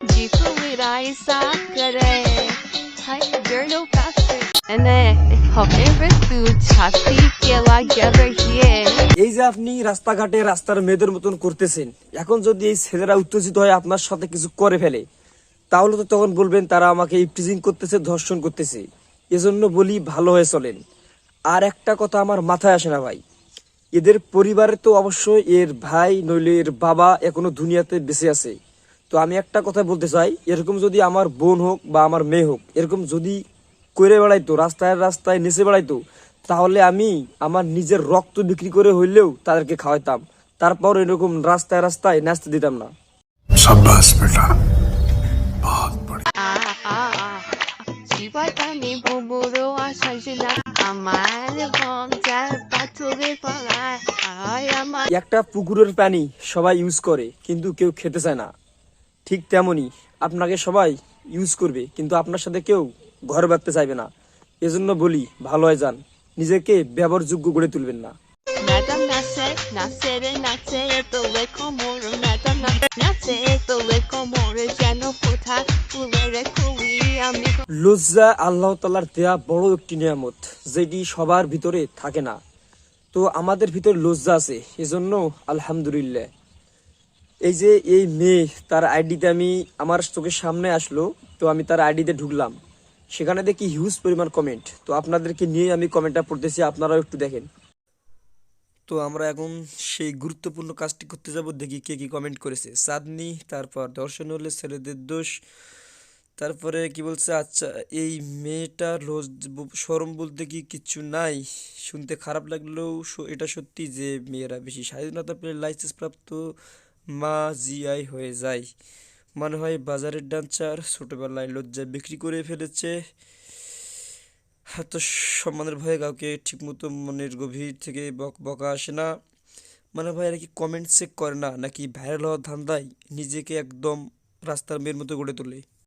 Que la এই যে আপনি রাস্তাঘাটে রাস্তার মেয়েদের মতন করতেছেন, এখন যদি এই ছেলেরা উত্তেজিত হয়ে আপনার সাথে কিছু করে ফেলে, তাহলে তো তখন বলবেন তারা আমাকে ইপটিজিং করতেছে, ধর্ষণ করতেছে। এজন্য বলি ভালো হয়ে চলেন। আর একটা কথা আমার মাথায় আসে না ভাই, এদের পরিবারে তো অবশ্যই এর ভাই নইলে এর বাবা এখনও দুনিয়াতে বেঁচে আছে। তো আমি একটা কথা বলতে চাই এরকম যদি আমার বোন হোক বা আমার মেয়ে হোক এরকম যদি করে বেড়াইতো রাস্তায় রাস্তায় নেচে বেড়াইতো তাহলে আমি আমার নিজের রক্ত বিক্রি করে হইলেও তাদেরকে খাওয়াইতাম। তারপর এরকম রাস্তায় রাস্তায় নাচতে দিতাম না। একটা পুকুরের পানি সবাই ইউজ করে কিন্তু কেউ খেতে চায় না। ঠিক তেমনি আপনাকে সবাই ইউজ করবে কিন্তু আপনার সাথে কেউ ঘর বাঁধতে চাইবে না। এজন্য বলি ভালো হয় যান। নিজেকে ব্যবহারযোগ্য গড়ে তুলবেন না। লজ্জা আল্লাহ তালার দেয়া বড় একটি নিয়ামত যেটি সবার ভিতরে থাকে না। তো আমাদের ভিতরে লজ্জা আছে এজন্য আলহামদুলিল্লাহ। এই যে এই মেয়ে, তার আইডিতে আমি আমার চোখের সামনে আসলো, তো আমি তার আইডিতে ঢুকলাম। সেখানে দেখি হিউজ পরিমাণ কমেন্ট তো আপনাদেরকে নিয়ে আমি কমেন্টটা পড়তেছি, আপনারাও একটু দেখেন। তো আমরা এখন সেই গুরুত্বপূর্ণ কাজটি করতে যাব, দেখি কে কি কমেন্ট করেছে। চাঁদনি তারপর দর্শন হলে ছেলেদের দোষ। তারপরে কি বলছে আচ্ছা এই মেয়েটা রোজ সরম বলতে কি কিচ্ছু নাই? শুনতে খারাপ লাগলেও এটা সত্যি যে মেয়েরা বেশি স্বাধীনতা পেলে লাইসেন্স প্রাপ্ত মা জিআই হয়ে যায়। মনে হয় বাজারের ডান্সার ছোটবেলায় লজ্জা বিক্রি করে ফেলেছে। এত সম্মানের ভয়ে কাউকে ঠিকমতো মনের গভীর থেকে বক- বকা আসে না। মানে ভাই এরা কি কমেন্ট চেক করে না, নাকি ভাইরাল হওয়ার ধান্দায় নিজেকে একদম রাস্তার মেয়ের মতো গড়ে তোলে?